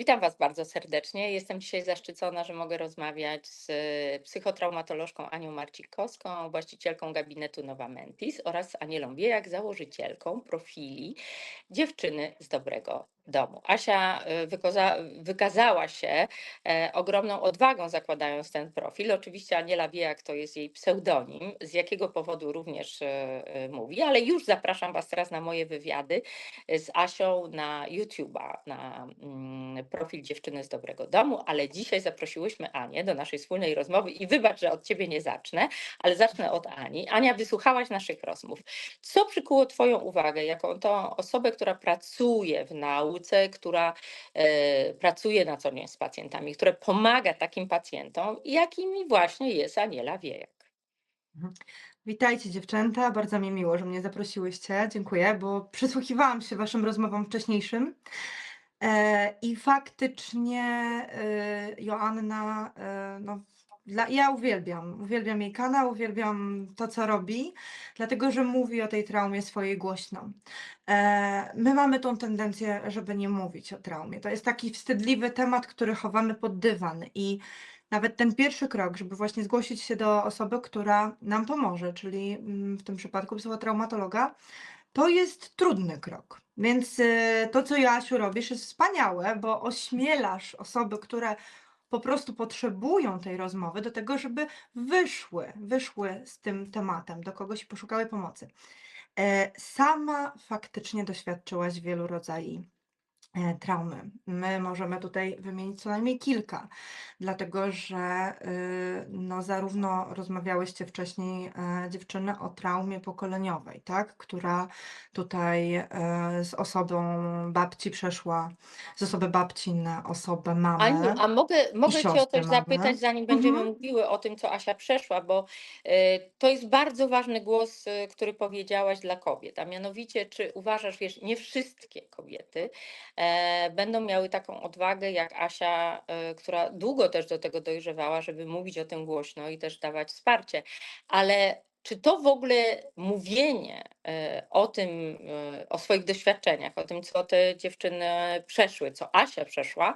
Witam Was bardzo serdecznie. Jestem dzisiaj zaszczycona, że mogę rozmawiać z psychotraumatolożką Anią Marcikowską, właścicielką gabinetu Nowa Mentis oraz Anielą Wiejak, założycielką profili Dziewczyny z Dobrego Domu. Asia y, wykazała się e, ogromną odwagą zakładając ten profil. Oczywiście Aniela Wiejak to jest jej pseudonim, z jakiego powodu również e, e, mówi, ale już zapraszam Was teraz na moje wywiady z Asią na YouTube'a, na mm, profil Dziewczyny z Dobrego Domu, ale dzisiaj zaprosiłyśmy Anię do naszej wspólnej rozmowy i wybacz, że od Ciebie nie zacznę, ale zacznę od Ani. Ania, wysłuchałaś naszych rozmów. Co przykuło Twoją uwagę jako tą osobę, która pracuje w nauce, która e, pracuje na co dzień z pacjentami, która pomaga takim pacjentom, jakimi właśnie jest Aniela Wiejak? Mhm. Witajcie dziewczęta, bardzo mi miło, że mnie zaprosiłyście. Dziękuję, bo przysłuchiwałam się waszym rozmowom wcześniejszym. E, I faktycznie e, Joanna, no, dla, ja uwielbiam, uwielbiam jej kanał, uwielbiam to, co robi, dlatego że mówi o tej traumie swojej głośno. E, my mamy tą tendencję, żeby nie mówić o traumie. To jest taki wstydliwy temat, który chowamy pod dywan i nawet ten pierwszy krok, żeby właśnie zgłosić się do osoby, która nam pomoże, czyli mm, w tym przypadku psychotraumatologa, to jest trudny krok. Więc y, to, co Joasiu robisz, jest wspaniałe, bo ośmielasz osoby, które po prostu potrzebują tej rozmowy do tego, żeby wyszły, wyszły z tym tematem do kogoś i poszukały pomocy. E, Sama faktycznie doświadczyłaś wielu rodzajów traumy. My możemy tutaj wymienić co najmniej kilka, dlatego że y, no, zarówno rozmawiałyście wcześniej, e, dziewczyny, o traumie pokoleniowej, tak? która tutaj e, z osobą babci przeszła, z osoby babci na osobę mamę. Aniu, a mogę, mogę Cię o coś mamy. zapytać, zanim będziemy Mhm. mówiły o tym, co Asia przeszła, bo y, to jest bardzo ważny głos, y, który powiedziałaś dla kobiet, a mianowicie, czy uważasz, wiesz, nie wszystkie kobiety e, będą miały taką odwagę jak Asia, e, która długo też do tego dojrzewała, żeby mówić o tym głośno i też dawać wsparcie, ale czy to w ogóle mówienie e, o tym, e, o swoich doświadczeniach, o tym, co te dziewczyny przeszły, co Asia przeszła,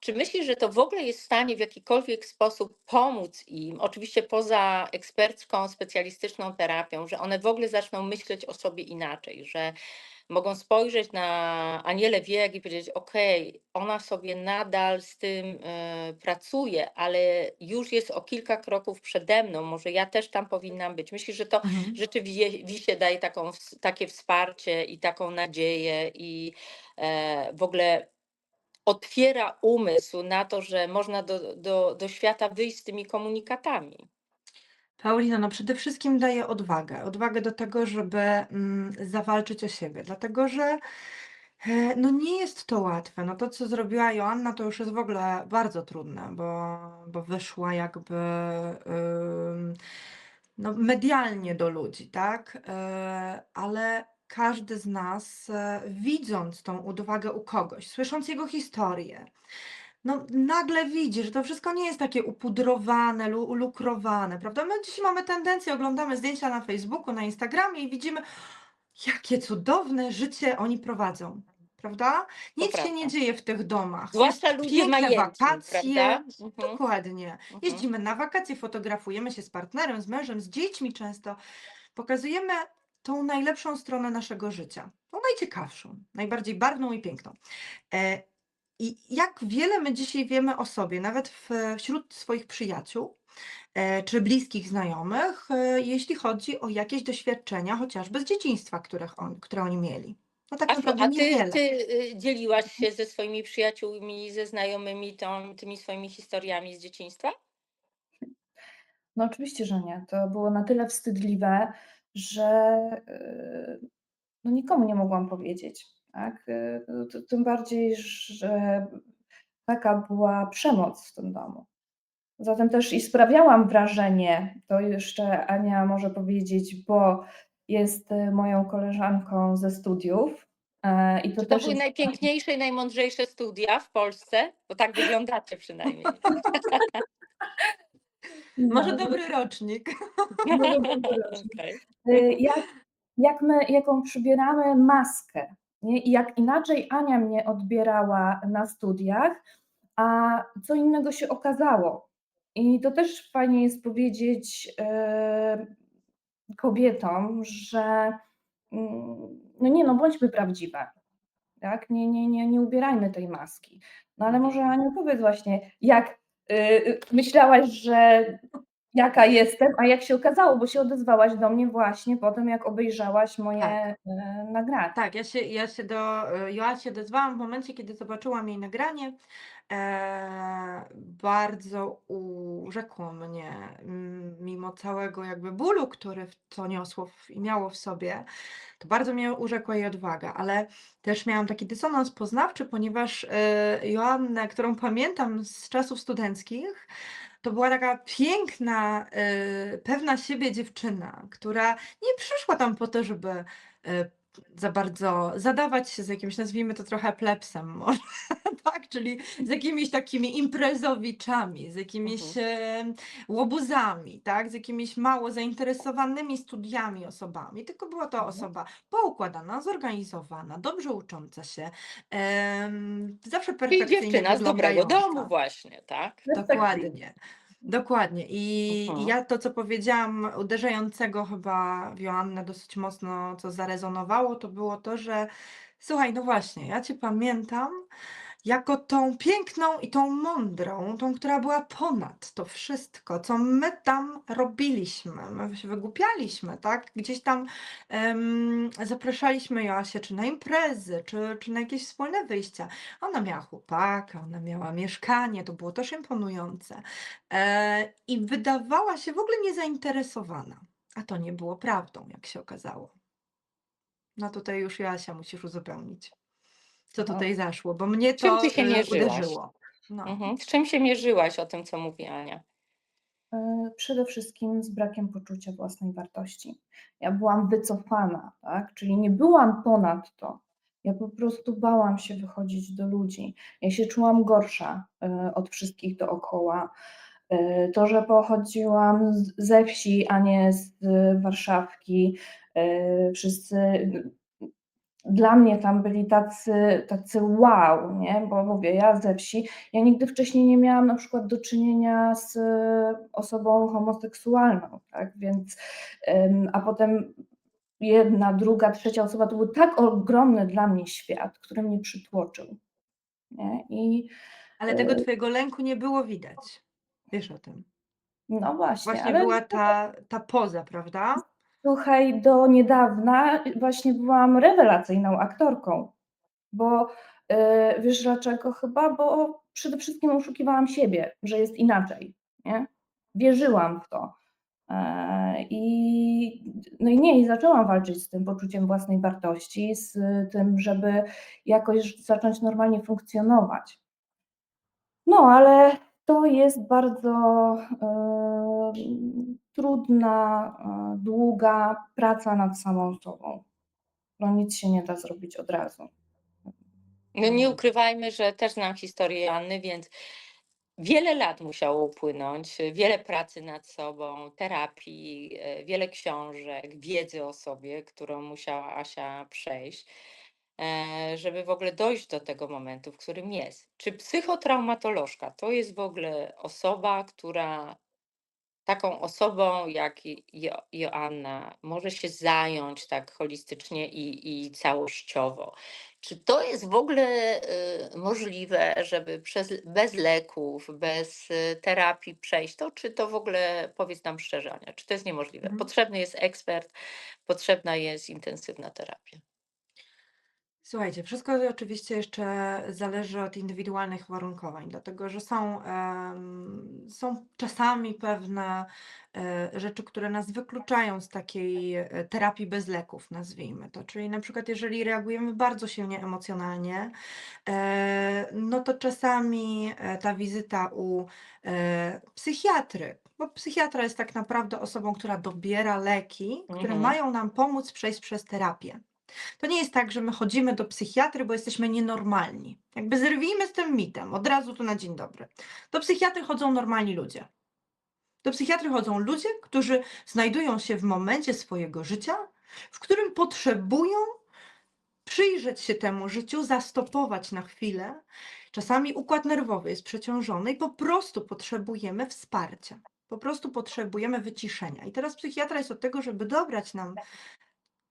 czy myślisz, że to w ogóle jest w stanie w jakikolwiek sposób pomóc im, oczywiście poza ekspercką, specjalistyczną terapią, że one w ogóle zaczną myśleć o sobie inaczej, że mogą spojrzeć na Anielę Wiek i powiedzieć: OK, ona sobie nadal z tym e, pracuje, ale już jest o kilka kroków przede mną, może ja też tam powinnam być. Myślisz, że to Mhm. rzeczywiście daje taką, takie wsparcie i taką nadzieję i e, w ogóle otwiera umysł na to, że można do, do, do świata wyjść z tymi komunikatami. Paulina, no przede wszystkim daje odwagę. Odwagę do tego, żeby mm, zawalczyć o siebie, dlatego że e, no nie jest to łatwe. No to, co zrobiła Joanna, to już jest w ogóle bardzo trudne, bo, bo wyszła jakby no, medialnie do ludzi, tak? E, ale każdy z nas, e, widząc tą odwagę u kogoś, słysząc jego historię, no, nagle widzi, że to wszystko nie jest takie upudrowane, lu ulukrowane, prawda? My dzisiaj mamy tendencję, oglądamy zdjęcia na Facebooku, na Instagramie i widzimy, jakie cudowne życie oni prowadzą, prawda? Nic się nie dzieje w tych domach. Zwłaszcza Jest ludzie piękne majętni, wakacje. Mhm, Dokładnie. mhm. Jeździmy na wakacje, fotografujemy się z partnerem, z mężem, z dziećmi często. Pokazujemy tą najlepszą stronę naszego życia. Tą najciekawszą, najbardziej barwną i piękną. E, I jak wiele my dzisiaj wiemy o sobie, nawet w, wśród swoich przyjaciół e, czy bliskich znajomych, e, jeśli chodzi o jakieś doświadczenia, chociażby z dzieciństwa, których on, które oni mieli. No tak naprawdę a ty, ty y, dzieliłaś się ze swoimi przyjaciółmi, ze znajomymi tą, tymi swoimi historiami z dzieciństwa? No oczywiście, że nie. To było na tyle wstydliwe, że yy, no nikomu nie mogłam powiedzieć. Tak? Yy, no Tym bardziej, że taka była przemoc w tym domu. Zatem też i sprawiałam wrażenie, to jeszcze Ania może powiedzieć, bo jest y, moją koleżanką ze studiów. e, I to Czy to też były jest najpiękniejsze i najmądrzejsze studia w Polsce? Bo tak wyglądacie przynajmniej. Może no, dobry rocznik. Może dobry rocznik. Okej. Y, jak, jak my, jaką przybieramy maskę Nie? I jak inaczej Ania mnie odbierała na studiach, a co innego się okazało. I to też fajnie jest powiedzieć e, kobietom, że mm, no nie no, bądźmy prawdziwe. Tak? Nie, nie, nie, nie ubierajmy tej maski. No ale może Aniu powiedz właśnie, jak y, y, myślałaś, że jaka jestem, a jak się okazało, bo się odezwałaś do mnie właśnie po tym, jak obejrzałaś moje Tak. e, nagrania. Tak, ja się, ja się do e, Joasi odezwałam w momencie, kiedy zobaczyłam jej nagranie. E, bardzo urzekło mnie, mimo całego jakby bólu, który to niosło i miało w sobie, to bardzo mnie urzekła jej odwaga, ale też miałam taki dysonans poznawczy, ponieważ e, Joannę, którą pamiętam z czasów studenckich, to była taka piękna, e, pewna siebie dziewczyna, która nie przyszła tam po to, żeby e, za bardzo zadawać się z jakimś, nazwijmy to trochę plebsem może, tak, czyli z jakimiś takimi imprezowiczami, z jakimiś e, łobuzami, tak, z jakimiś mało zainteresowanymi studiami osobami, tylko była to Mhm. osoba poukładana, zorganizowana, dobrze ucząca się, em, zawsze perfekcyjnie dziewczyna z dobrego domu właśnie, tak? Dokładnie. Dokładnie. I, I Mhm. ja to, co powiedziałam, uderzającego chyba w Joannę dosyć mocno, co zarezonowało, to było to, że słuchaj, no właśnie, ja cię pamiętam jako tą piękną i tą mądrą, tą, która była ponad to wszystko, co my tam robiliśmy. My się wygłupialiśmy, tak? Gdzieś tam em, zapraszaliśmy Joasię, czy na imprezy, czy, czy na jakieś wspólne wyjścia. Ona miała chłopaka, ona miała mieszkanie, to było też imponujące. E, I wydawała się w ogóle niezainteresowana. A to nie było prawdą, jak się okazało. No tutaj już Joasia musisz uzupełnić. Co No. tutaj zaszło, bo mnie Z czym to ty się y, mierzyłaś? uderzyło. No. Mhm. Z czym się mierzyłaś o tym, co mówi Ania? E, Przede wszystkim z brakiem poczucia własnej wartości. Ja byłam wycofana, tak? czyli nie byłam ponad to. Ja po prostu bałam się wychodzić do ludzi. Ja się czułam gorsza e, od wszystkich dookoła. E, To, że pochodziłam z- ze wsi, a nie z Warszawki, e, wszyscy dla mnie tam byli tacy, tacy wow, nie? Bo mówię, ja ze wsi, ja nigdy wcześniej nie miałam na przykład do czynienia z e, osobą homoseksualną, tak? Więc, a potem jedna, druga, trzecia osoba, to był tak ogromny dla mnie świat, który mnie przytłoczył, nie? I Ale tego y- twojego lęku nie było widać. Wiesz o tym. no właśnie, Właśnie była ta, ta poza, prawda? Słuchaj, do niedawna właśnie byłam rewelacyjną aktorką, bo yy, wiesz dlaczego chyba? Bo przede wszystkim oszukiwałam siebie, że jest inaczej, nie? Wierzyłam w to. E, I, no i nie, i zaczęłam walczyć z tym poczuciem własnej wartości, z tym, żeby jakoś zacząć normalnie funkcjonować. No, ale to jest bardzo e, trudna, e, długa praca nad samą sobą. No nic się nie da zrobić od razu. No nie ukrywajmy, że też znam historię Anny, więc wiele lat musiało upłynąć, wiele pracy nad sobą, terapii, e, wiele książek, wiedzy o sobie, którą musiała Asia przejść, żeby w ogóle dojść do tego momentu, w którym jest. Czy psychotraumatolożka to jest w ogóle osoba, która taką osobą jak Jo- Joanna może się zająć tak holistycznie i, i całościowo. Czy to jest w ogóle y, możliwe, żeby przez, bez leków, bez y, terapii przejść to, czy to w ogóle, powiedz nam szczerze, Ania, czy to jest niemożliwe? Mhm. Potrzebny jest ekspert, potrzebna jest intensywna terapia. Słuchajcie, wszystko oczywiście jeszcze zależy od indywidualnych warunkowań, dlatego że są, em, są czasami pewne e, rzeczy, które nas wykluczają z takiej e, terapii bez leków, nazwijmy to. Czyli na przykład, jeżeli reagujemy bardzo silnie emocjonalnie, e, no to czasami e, ta wizyta u e, psychiatry, bo psychiatra jest tak naprawdę osobą, która dobiera leki, które Mhm. mają nam pomóc przejść przez terapię. To nie jest tak, że my chodzimy do psychiatry, bo jesteśmy nienormalni. Jakby zerwijmy z tym mitem, od razu tu na dzień dobry. Do psychiatry chodzą normalni ludzie. Do psychiatry chodzą ludzie, którzy znajdują się w momencie swojego życia, w którym potrzebują przyjrzeć się temu życiu, zastopować na chwilę. Czasami układ nerwowy jest przeciążony i po prostu potrzebujemy wsparcia. Po prostu potrzebujemy wyciszenia. I teraz psychiatra jest od tego, żeby dobrać nam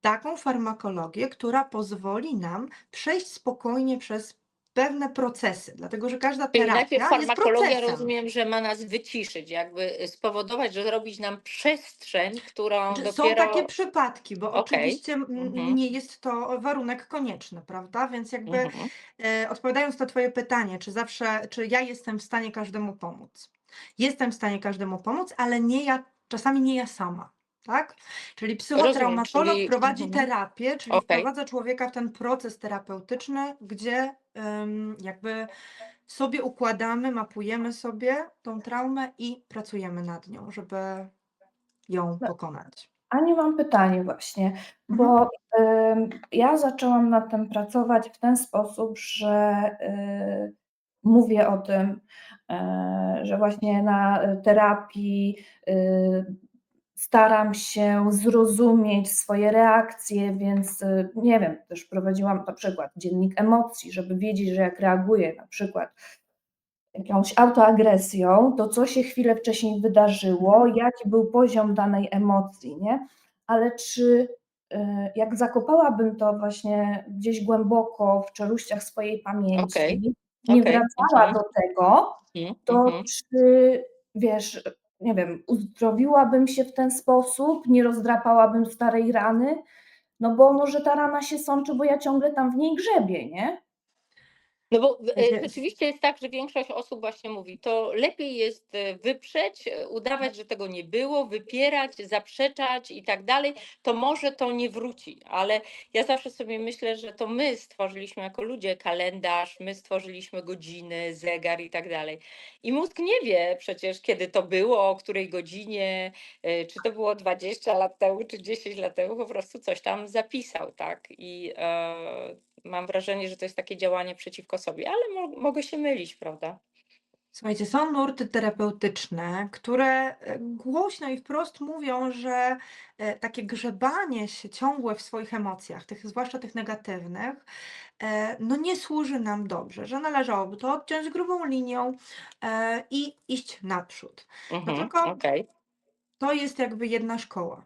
taką farmakologię, która pozwoli nam przejść spokojnie przez pewne procesy, dlatego że każda terapia najpierw jest farmakologia procesem. rozumiem, że ma nas wyciszyć, jakby spowodować, że zrobić nam przestrzeń, którą Że dopiero... Są takie przypadki, bo Okej. oczywiście Mhm. nie jest to warunek konieczny, prawda? Więc jakby Mhm. e, odpowiadając na Twoje pytanie, czy zawsze, czy ja jestem w stanie każdemu pomóc? Jestem w stanie każdemu pomóc, ale nie ja, czasami nie ja sama. Tak? Czyli psychotraumatolog czyli- prowadzi mhm. terapię, czyli Okej. wprowadza człowieka w ten proces terapeutyczny, gdzie jakby sobie układamy, mapujemy sobie tą traumę i pracujemy nad nią, żeby ją No. pokonać. Aniu, mam pytanie właśnie, Mhm. bo ym, ja zaczęłam nad tym pracować w ten sposób, że y, mówię o tym, y, że właśnie na y, terapii y, staram się zrozumieć swoje reakcje, więc y, nie wiem, też prowadziłam na przykład dziennik emocji, żeby wiedzieć, że jak reaguję na przykład jakąś autoagresją, to co się chwilę wcześniej wydarzyło, jaki był poziom danej emocji, nie? Ale czy y, jak zakopałabym to właśnie gdzieś głęboko w czeluściach swojej pamięci, Okej, nie okej, wracała mhm. do tego, Mhm. to Mhm. czy wiesz, nie wiem, uzdrowiłabym się w ten sposób, nie rozdrapałabym starej rany? No bo może ta rana się sączy, bo ja ciągle tam w niej grzebię, nie? No bo e, rzeczywiście jest tak, że większość osób właśnie mówi, to lepiej jest e, wyprzeć, e, udawać, że tego nie było, wypierać, zaprzeczać i tak dalej, to może to nie wróci, ale ja zawsze sobie myślę, że to my stworzyliśmy jako ludzie kalendarz, my stworzyliśmy godziny, zegar i tak dalej. I mózg nie wie przecież, kiedy to było, o której godzinie, czy to było 20 lat temu, czy 10 lat temu, po prostu coś tam zapisał, tak? I mam wrażenie, że to jest takie działanie przeciwko sobie, ale mo mogę się mylić, prawda? Słuchajcie, są nurty terapeutyczne, które e, głośno i wprost mówią, że e, takie grzebanie się ciągłe w swoich emocjach, tych, zwłaszcza tych negatywnych, e, no nie służy nam dobrze, że należałoby to odciąć grubą linią i iść naprzód. No Mhm, tylko okej. to jest jakby jedna szkoła.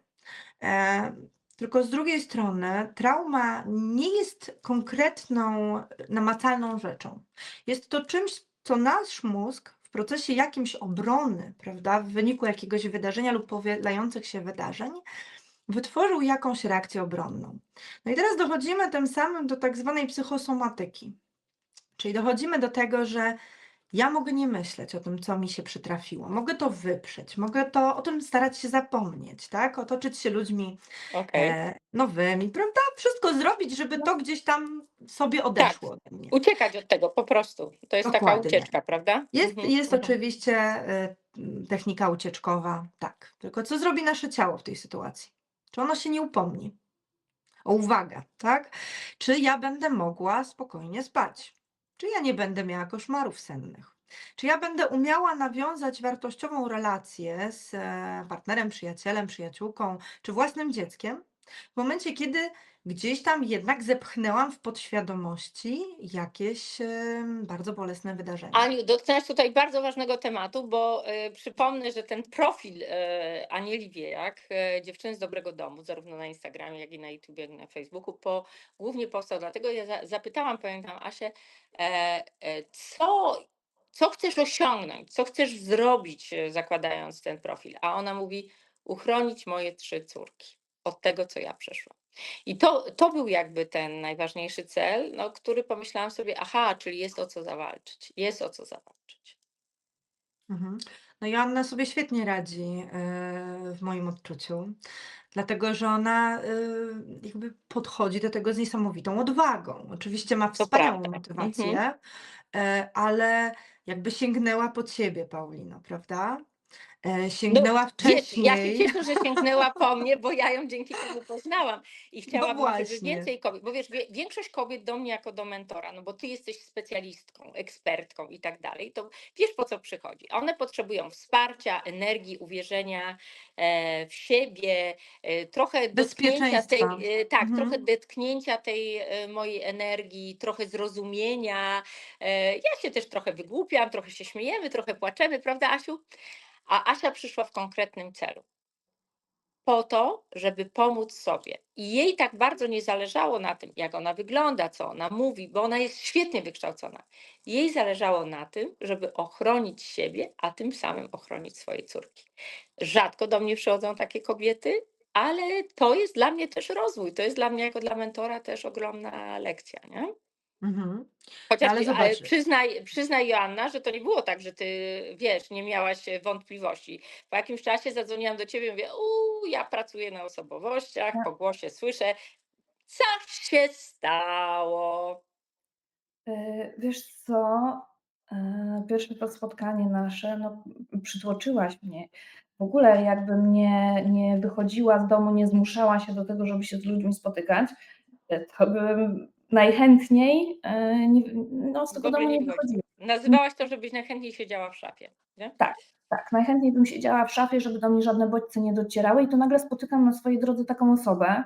Tylko z drugiej strony trauma nie jest konkretną, namacalną rzeczą. Jest to czymś, co nasz mózg w procesie jakimś obrony, prawda, w wyniku jakiegoś wydarzenia lub powielających się wydarzeń, wytworzył jakąś reakcję obronną. No i teraz dochodzimy tym samym do tak zwanej psychosomatyki. Czyli dochodzimy do tego, że ja mogę nie myśleć o tym, co mi się przytrafiło. Mogę to wyprzeć, mogę to o tym starać się zapomnieć, tak? Otoczyć się ludźmi Okej. e, nowymi, prawda? Wszystko zrobić, żeby to gdzieś tam sobie odeszło ode mnie. Uciekać od tego po prostu. To jest taka Dokładnie. ucieczka, prawda? Jest, Mhm, jest mhm. oczywiście e, technika ucieczkowa, tak. Tylko co zrobi nasze ciało w tej sytuacji? Czy ono się nie upomni? O uwagę, tak? Czy ja będę mogła spokojnie spać? Czy ja nie będę miała koszmarów sennych? Czy ja będę umiała nawiązać wartościową relację z e, partnerem, przyjacielem, przyjaciółką czy własnym dzieckiem w momencie, kiedy gdzieś tam jednak zepchnęłam w podświadomości jakieś bardzo bolesne wydarzenie? Aniu, dotknęłaś tutaj bardzo ważnego tematu, bo e, przypomnę, że ten profil e, Anieli Wiejak, e, dziewczyny z dobrego domu, zarówno na Instagramie, jak i na YouTube, jak i na Facebooku, po, głównie powstał. Dlatego, ja za, zapytałam, pamiętam Asię, e, e, co, co chcesz osiągnąć, co chcesz zrobić, zakładając ten profil, a ona mówi, uchronić moje trzy córki od tego, co ja przeszłam. I to, to był jakby ten najważniejszy cel, no, który pomyślałam sobie, aha, czyli jest o co zawalczyć, jest o co zawalczyć. Mhm. No i Anna sobie świetnie radzi e, w moim odczuciu, dlatego że ona e, jakby podchodzi do tego z niesamowitą odwagą. Oczywiście ma wspaniałą. Mhm. motywację, e, ale jakby sięgnęła pod siebie, Paulino, prawda? E, sięgnęła No, wcześniej. ja się cieszę, że sięgnęła po mnie, bo ja ją dzięki temu poznałam i chciałabym, żeby No właśnie. więcej kobiet, bo wiesz, wie, większość kobiet do mnie jako do mentora, no bo ty jesteś specjalistką, ekspertką i tak dalej, to wiesz po co przychodzi. One potrzebują wsparcia, energii, uwierzenia e, w siebie, e, trochę dotknięcia tej, tak, Mhm. trochę dotknięcia tej mojej energii, trochę zrozumienia. Ja się też trochę wygłupiam, trochę się śmiejemy, trochę płaczemy, prawda Asiu? A Asia przyszła w konkretnym celu. Po to, żeby pomóc sobie. I jej tak bardzo nie zależało na tym, jak ona wygląda, co ona mówi, bo ona jest świetnie wykształcona. Jej zależało na tym, żeby ochronić siebie, a tym samym ochronić swoje córki. Rzadko do mnie przychodzą takie kobiety, ale to jest dla mnie też rozwój. To jest dla mnie jako dla mentora też ogromna lekcja. Nie? Mhm. Chociaż Ale ale zobacz- przyznaj, przyznaj Joanna, że to nie było tak, że ty wiesz, nie miałaś e, wątpliwości. Po jakimś czasie zadzwoniłam do ciebie i mówię, uuu, ja pracuję na osobowościach, po głosie słyszę, coś się stało. E, Wiesz co, e, pierwsze to spotkanie nasze, no, przytłoczyłaś mnie. W ogóle jakbym nie, nie wychodziła z domu, nie zmuszała się do tego, żeby się z ludźmi spotykać, e, to bym najchętniej e, nie, no, z tego domu nie nie wychodzi. wychodziła. Nazywałaś to, żebyś najchętniej siedziała w szafie. Nie? Tak, najchętniej bym siedziała w szafie, żeby do mnie żadne bodźce nie docierały i to nagle spotykam na swojej drodze taką osobę,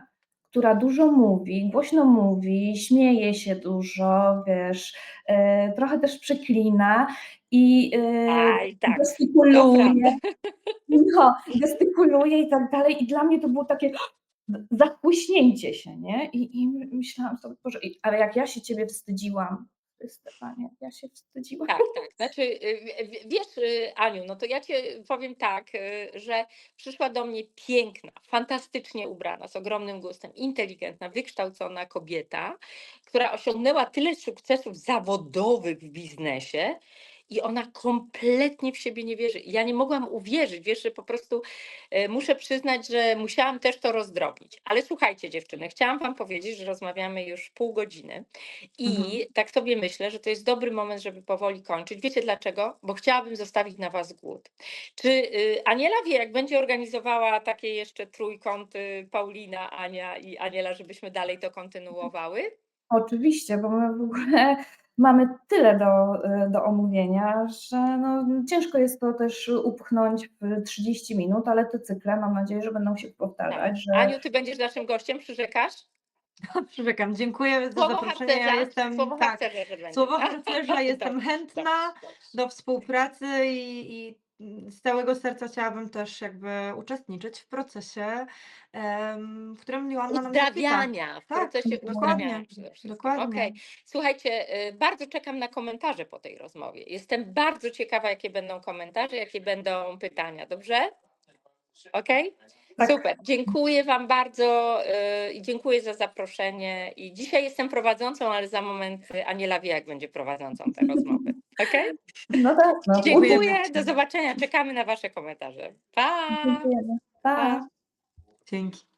która dużo mówi, głośno mówi, śmieje się dużo, wiesz, e, trochę też przeklina i Aj, tak. Gestykuluje, no, gestykuluje i tak dalej i dla mnie to było takie zachłyśnięcie się, nie? I, i myślałam sobie, Boże, ale jak ja się ciebie wstydziłam, Stefanie, ja się wstydziłam. Tak, tak. Znaczy, y, wiesz, y, Aniu, no to ja ci powiem tak, y, że przyszła do mnie piękna, fantastycznie ubrana, z ogromnym gustem, inteligentna, wykształcona kobieta, która osiągnęła tyle sukcesów zawodowych w biznesie. I ona kompletnie w siebie nie wierzy. Ja nie mogłam uwierzyć, wiesz, że po prostu e, muszę przyznać, że musiałam też to rozdrobnić. Ale słuchajcie, dziewczyny, chciałam Wam powiedzieć, że rozmawiamy już pół godziny i Mhm. tak sobie myślę, że to jest dobry moment, żeby powoli kończyć. Wiecie dlaczego? Bo chciałabym zostawić na Was głód. Czy y, Aniela wie, jak będzie organizowała takie jeszcze trójkąty Paulina, Ania i Aniela, żebyśmy dalej to kontynuowały? Oczywiście, bo my w ogóle mamy tyle do, do omówienia, że no, ciężko jest to też upchnąć w 30 minut, ale te cykle mam nadzieję, że będą się Tak. powtarzać, że Aniu, Ty będziesz naszym gościem, przyrzekasz? Przyrzekam, dziękuję za Słowo zaproszenie. Ja harcerza, jestem, słowo tak, harcerza, słowo tak? harcerza, jestem chętna do współpracy i, i z całego serca chciałabym też jakby uczestniczyć w procesie, em, w którym Joanna nam. Uzdrawiania, w Tak, procesie dokładnie, uzdrawiania przede wszystkim. dokładnie. Okej. Słuchajcie, y, bardzo czekam na komentarze po tej rozmowie. Jestem bardzo ciekawa, jakie będą komentarze, jakie będą pytania, dobrze? Okej? Tak. Super. Dziękuję Wam bardzo y, i dziękuję za zaproszenie. I dzisiaj jestem prowadzącą, ale za moment y, Aniela wie, jak będzie prowadzącą te rozmowy. Okej? no tak, no, Dziękuję. Dziękujemy. Do zobaczenia. Czekamy na Wasze komentarze. Pa! dziękujemy. Pa. Pa. Dzięki.